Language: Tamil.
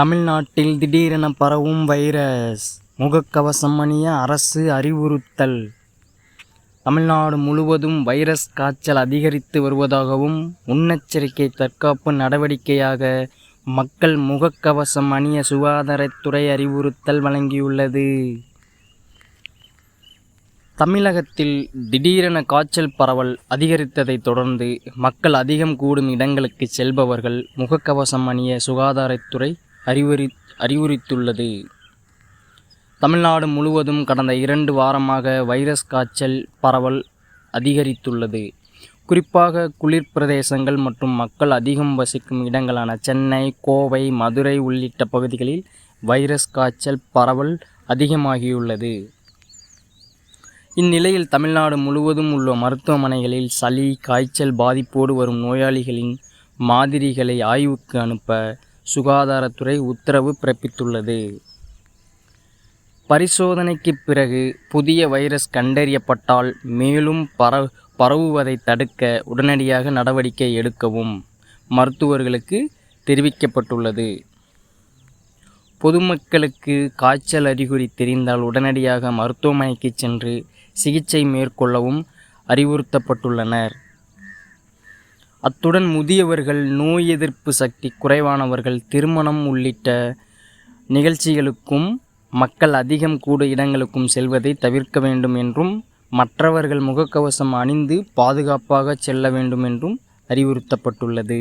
தமிழ்நாட்டில் திடீரென பரவும் வைரஸ். முகக்கவசம் அணிய அரசு அறிவுறுத்தல். தமிழ்நாடு முழுவதும் வைரஸ் காய்ச்சல் அதிகரித்து வருவதாகவும் முன்னெச்சரிக்கை தற்காப்பு நடவடிக்கையாக மக்கள் முகக்கவசம் அணிய சுகாதாரத்துறை அறிவுறுத்தல் வழங்கியுள்ளது. தமிழகத்தில் திடீரென காய்ச்சல் பரவல் அதிகரித்ததைத் தொடர்ந்து மக்கள் அதிகம் கூடும் இடங்களுக்கு செல்பவர்கள் முகக்கவசம் அணிய சுகாதாரத்துறை அறிவுரி அறிவுறுத்துள்ளது தமிழ்நாடு முழுவதும் கடந்த இரண்டு வாரமாக வைரஸ் காய்ச்சல் பரவல் அதிகரித்துள்ளது. குறிப்பாக குளிர் பிரதேசங்கள் மற்றும் மக்கள் அதிகம் வசிக்கும் இடங்களான சென்னை கோவை மதுரை உள்ளிட்ட பகுதிகளில் வைரஸ் காய்ச்சல் பரவல் அதிகமாகியுள்ளது. இந்நிலையில் தமிழ்நாடு முழுவதும் உள்ள மருத்துவமனைகளில் சளி காய்ச்சல் பாதிப்போடு வரும் நோயாளிகளின் மாதிரிகளை ஆய்வுக்கு அனுப்ப சுகாதாரத்துறை உத்தரவு பிறப்பித்துள்ளது. பரிசோதனைக்கு பிறகு புதிய வைரஸ் கண்டறியப்பட்டால் மேலும் பர பரவுவதை தடுக்க உடனடியாக நடவடிக்கை எடுக்கவும் மருத்துவர்களுக்கு தெரிவிக்கப்பட்டுள்ளது. பொதுமக்களுக்கு காய்ச்சல் அறிகுறி தெரிந்தால் உடனடியாக மருத்துவமனைக்கு சென்று சிகிச்சை மேற்கொள்ளவும் அறிவுறுத்தப்பட்டுள்ளனர். அத்துடன் முதியவர்கள் நோய் எதிர்ப்பு சக்தி குறைவானவர்கள் திருமணம் உள்ளிட்ட நிகழ்ச்சிகளுக்கும் மக்கள் அதிகம் கூட இடங்களுக்கும் செல்வதை தவிர்க்க வேண்டும் என்றும் மற்றவர்கள் முகக்கவசம் அணிந்து பாதுகாப்பாக செல்ல வேண்டும் என்றும் அறிவுறுத்தப்பட்டுள்ளது.